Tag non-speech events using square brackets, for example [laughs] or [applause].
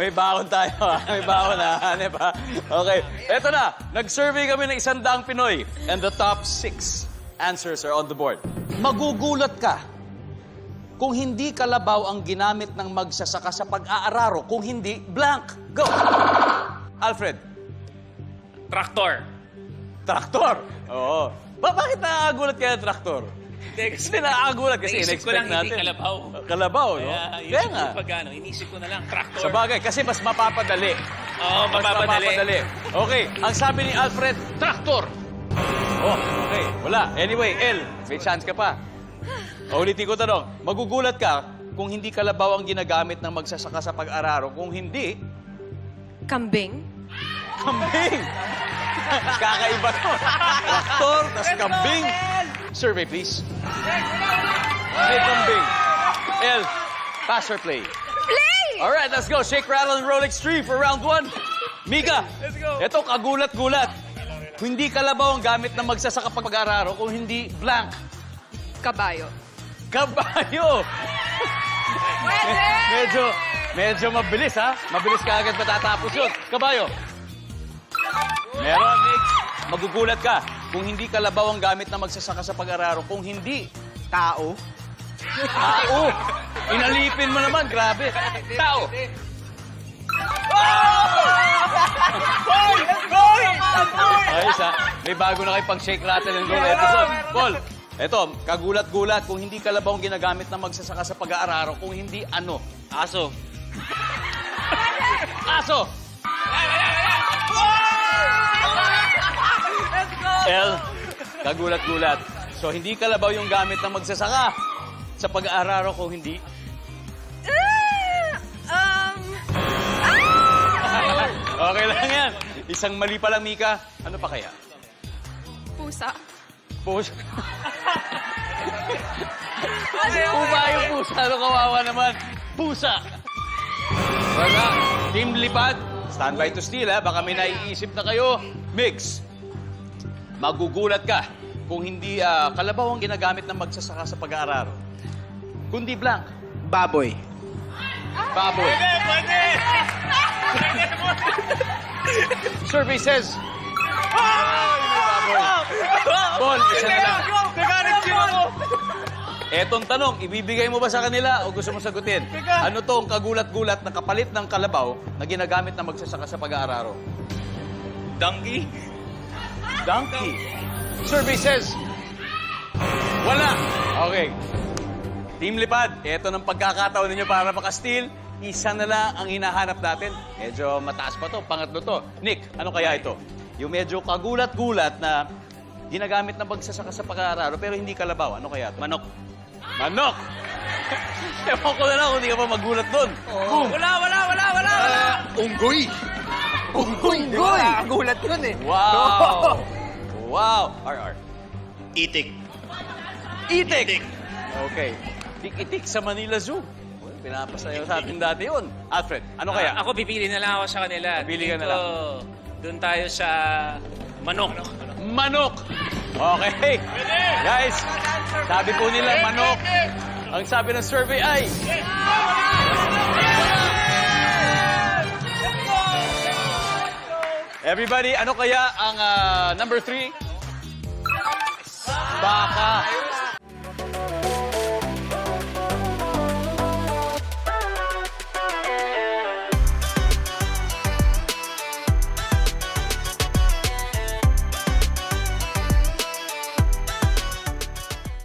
May baon tayo. ha? May baon ha. Hanep ha. Okay. Eto na. Nag-survey kami ng isang daang Pinoy. And the top six answers are on the board. Magugulat ka kung hindi kalabaw ang ginamit ng magsasaka sa pag-aararo. Kung hindi, blank. Go! Alfred. Traktor. Traktor. Oo. Ba, bakit nakakagulat kaya traktor? Hindi, kasi Kasi nakakagulat kasi naisip ko in-expect lang hindi natin. kalabaw. Kalabaw, no? Kaya, Kaya yun nga. pag ano, inisip ko na lang, traktor. Sa bagay, kasi mas mapapadali. Oo, Mas mapapadali. Okay, ang sabi ni Alfred, traktor. Oh, okay. Wala. Anyway, El, may chance ka pa. O, ulitin ko tanong. Magugulat ka kung hindi kalabaw ang ginagamit ng magsasaka sa pag-araro. Kung hindi, Kambing? kambing. [laughs] Kakaiba to. Traktor, tas kambing. Survey, please. May kambing. El, pass or play? Play! All right, let's go. Shake, rattle, and roll extreme for round one. Mika, Let's go. ito kagulat-gulat. Hindi kalabaw ang gamit ng magsasaka pag pag-araro kung hindi blank. Kabayo. Kabayo! Pwede! [laughs] medyo, medyo mabilis ha. Mabilis ka agad matatapos yun. Kabayo. Meron, Nick. Magugulat ka kung hindi kalabaw ang gamit na magsasaka sa pag-araro. Kung hindi, tao. Tao! Inalipin mo naman, grabe. Tao. Ayos ha. May bago na kayo pang shake, rattle, and roll episode. Paul, eto, kagulat-gulat kung hindi kalabaw ang ginagamit na magsasaka sa pag-aararo. Kung hindi, ano? Aso. Aso! L, kagulat-gulat. So, hindi kalabaw yung gamit na magsasaka sa pag-aararo kung hindi. Ah! um... [laughs] Okay lang yan. Isang mali pa lang, Mika. Ano pa kaya? Pusa. Pusa. [laughs] Pusa yung pusa. Ano kawawa naman? Pusa. Wala. Team Lipad, standby to steal ha. Baka may naiisip na kayo. Mix. Magugulat ka kung hindi ah, kalabaw ang ginagamit ng magsasaka sa pag-aararo. Kundi blank. Baboy. Baboy. Pwede! Survey says... Baboy. Ball, isa na lang. Nagalit yun ako! Etong tanong, ibibigay mo ba sa kanila o gusto mo sagutin? Ano to ang kagulat-gulat na kapalit ng kalabaw na ginagamit na magsasaka sa pag-aararo? Donkey? Donkey. Survey says, wala. Okay. Team Lipad, eto ng pagkakataon ninyo para makasteal. Isa na lang ang hinahanap natin. Medyo mataas pa to. Pangatlo to. Nick, ano kaya ito? Yung medyo kagulat-gulat na ginagamit na magsasaka sa pag-aararo pero hindi kalabaw. Ano kaya ito? Manok. Manok! [laughs] Ewan ko na lang kung hindi ka pa magulat doon. Boom! Wala, wala, wala, wala! Unggoy. Unggoy. Unggoy. Gulat yun eh. Wow! Wow! RR. Itik. Itik! Okay. Tik-itik sa Manila Zoo. Well, Pinapasayaw sa atin dati yun. Alfred, ano kaya? Ah, ako pipili na lang ako sa kanila. Pili ka na lang. Doon tayo sa manok. Manok! Okay. Guys, sabi po nila manok. Ang sabi ng survey ay... Everybody, ano kaya ang ah, number three?